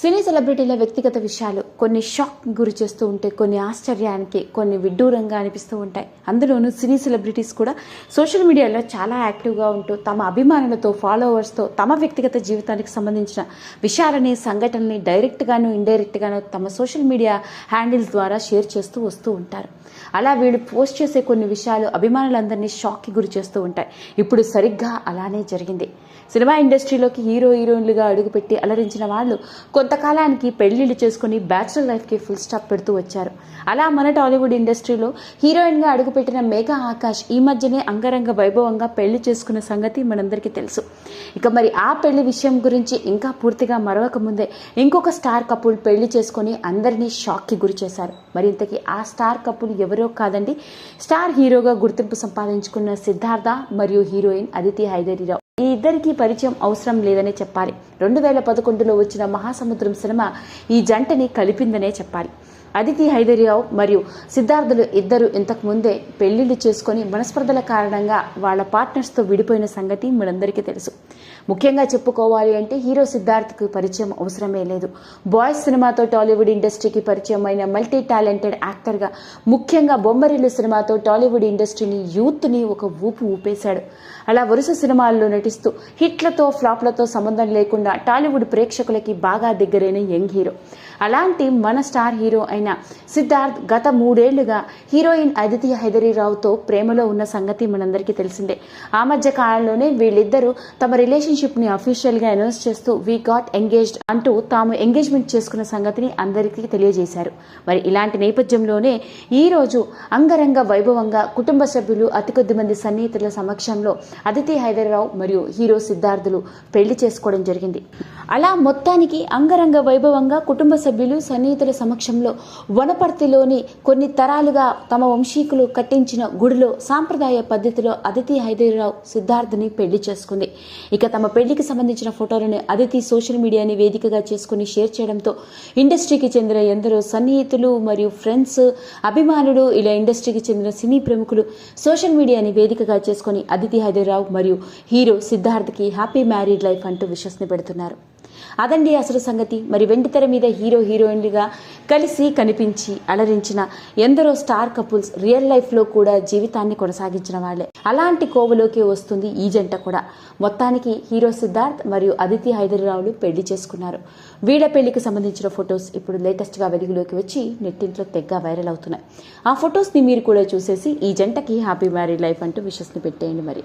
సినీ సెలబ్రిటీల వ్యక్తిగత విషయాలు కొన్ని షాక్ గురి చేస్తూ ఉంటే కొన్ని ఆశ్చర్యానికి కొన్ని విడ్డూరంగా అనిపిస్తూ ఉంటాయి. అందులోనూ సినీ సెలబ్రిటీస్ కూడా సోషల్ మీడియాలో చాలా యాక్టివ్గా ఉంటూ తమ అభిమానులతో ఫాలోవర్స్తో తమ వ్యక్తిగత జీవితానికి సంబంధించిన విషయాలని సంఘటనల్ని డైరెక్ట్గాను ఇండైరెక్ట్గాను తమ సోషల్ మీడియా హ్యాండిల్స్ ద్వారా షేర్ చేస్తూ వస్తూ ఉంటారు. అలా వీళ్ళు పోస్ట్ చేసే కొన్ని విషయాలు అభిమానులందరినీ షాక్కి గురి చేస్తూ ఉంటాయి. ఇప్పుడు సరిగ్గా అలానే జరిగింది. సినిమా ఇండస్ట్రీలోకి హీరో హీరోయిన్లుగా అడుగుపెట్టి అలరించిన వాళ్ళు కొంతకాలానికి పెళ్ళిళ్ళు చేసుకుని బ్యాచులర్ లైఫ్కి ఫుల్ స్టాప్ పెడుతూ వచ్చారు. అలా మన టాలీవుడ్ ఇండస్ట్రీలో హీరోయిన్గా అడుగుపెట్టిన మేఘా ఆకాష్ ఈ మధ్యనే అంగరంగ వైభవంగా పెళ్ళి చేసుకున్న సంగతి మనందరికీ తెలుసు. ఇక మరి ఆ పెళ్ళి విషయం గురించి ఇంకా పూర్తిగా మరవక ముందే ఇంకొక స్టార్ కపుల్ పెళ్ళి చేసుకొని అందరినీ షాక్కి గురి చేశారు. మరి ఇంతకీ ఆ స్టార్ కపుల్ ఎవరో కాదండి? స్టార్ హీరోగా గుర్తింపు సంపాదించుకున్న సిద్ధార్థ మరియు హీరోయిన్ అదితి హైదరీరావు. ఈ ఇద్దరికి పరిచయం అవసరం లేదనే చెప్పాలి. రెండు వేల పదకొండులో వచ్చిన మహాసముద్రం సినిమా ఈ జంటని కలిపిందనే చెప్పాలి. అదితి హైదరిరావు మరియు సిద్ధార్థులు ఇద్దరు ఇంతకుముందే పెళ్ళిళ్ళు చేసుకొని మనస్పర్ధల కారణంగా వాళ్ళ పార్ట్నర్స్తో విడిపోయిన సంగతి మనందరికీ తెలుసు. ముఖ్యంగా చెప్పుకోవాలి అంటే హీరో సిద్ధార్థ్కు పరిచయం అవసరమే లేదు. బాయ్స్ సినిమాతో టాలీవుడ్ ఇండస్ట్రీకి పరిచయం అయిన మల్టీ టాలెంటెడ్ యాక్టర్గా ముఖ్యంగా బొమ్మరిల్లు సినిమాతో టాలీవుడ్ ఇండస్ట్రీని యూత్ని ఒక ఊపు ఊపేశాడు. అలా వరుస సినిమాల్లో నటిస్తూ హిట్లతో ఫ్లాప్లతో సంబంధం లేకుండా టాలీవుడ్ ప్రేక్షకులకి బాగా దగ్గరైన యంగ్ హీరో. అలాంటి మన స్టార్ హీరో అయిన సిద్ధార్థ్ గత మూడేళ్ళుగా హీరోయిన్ అదితి హైదరీరావుతో ప్రేమలో ఉన్న సంగతి మనందరికీ తెలిసిందే. ఆ మధ్య కాలంలోనే వీళ్ళిద్దరూ తమ రిలేషన్షిప్ని అఫీషియల్గా అనౌన్స్ చేస్తూ వీ గాట్ ఎంగేజ్డ్ అంటూ తాము ఎంగేజ్మెంట్ చేసుకున్న సంగతిని అందరికీ తెలియజేశారు. మరి ఇలాంటి నేపథ్యంలోనే ఈ రోజు అంగరంగ వైభవంగా కుటుంబ సభ్యులు అతి కొద్ది మంది సన్నిహితుల సమక్షంలో అదితి హైదరాబాద్ మరియు హీరో సిద్ధార్థులు పెళ్ళి చేసుకోవడం జరిగింది. అలా మొత్తానికి అంగరంగ వైభవంగా కుటుంబ సభ్యులు సన్నిహితుల సమక్షంలో వనపర్తిలోని కొన్ని తరాలుగా తమ వంశీకులు కట్టించిన గుడిలో సాంప్రదాయ పద్ధతిలో అదితి హైదరాబాద్ సిద్ధార్థని పెళ్ళి చేసుకుంది. ఇక తమ పెళ్ళికి సంబంధించిన ఫోటోలను అదితి సోషల్ మీడియాని వేదికగా చేసుకుని షేర్ చేయడంతో ఇండస్ట్రీకి చెందిన ఎందరో సన్నిహితులు మరియు ఫ్రెండ్స్ అభిమానులు ఇలా ఇండస్ట్రీకి చెందిన సినీ ప్రముఖులు సోషల్ మీడియాని వేదికగా చేసుకుని అదితి హైదరాబాద్ మరియు హీరో సిద్ధార్థ్కి హ్యాపీ మ్యారీడ్ లైఫ్ అంటూ విషస్ని పెడుతున్నారు అదండి అసలు సంగతి. మరి వెండితెర మీద హీరో హీరోయిన్లుగా కలిసి కనిపించి అలరించిన ఎందరో స్టార్ కపుల్స్ రియల్ లైఫ్లో కూడా జీవితాన్ని కొనసాగించిన వాళ్ళే. అలాంటి కోవలోకి వస్తుంది ఈ జంట కూడా. మొత్తానికి హీరో సిద్ధార్థ్ మరియు అదితి హైదరాబాద్లు పెళ్ళి చేసుకున్నారు. వీళ్ళ పెళ్ళికి సంబంధించిన ఫొటోస్ ఇప్పుడు లేటెస్ట్గా వెలుగులోకి వచ్చి నెట్టింట్లో తెగ్గ వైరల్ అవుతున్నాయి. ఆ ఫొటోస్ని మీరు కూడా చూసేసి ఈ జంటకి హ్యాపీ మ్యారీడ్ లైఫ్ అంటూ విషస్ని పెట్టేయండి మరి.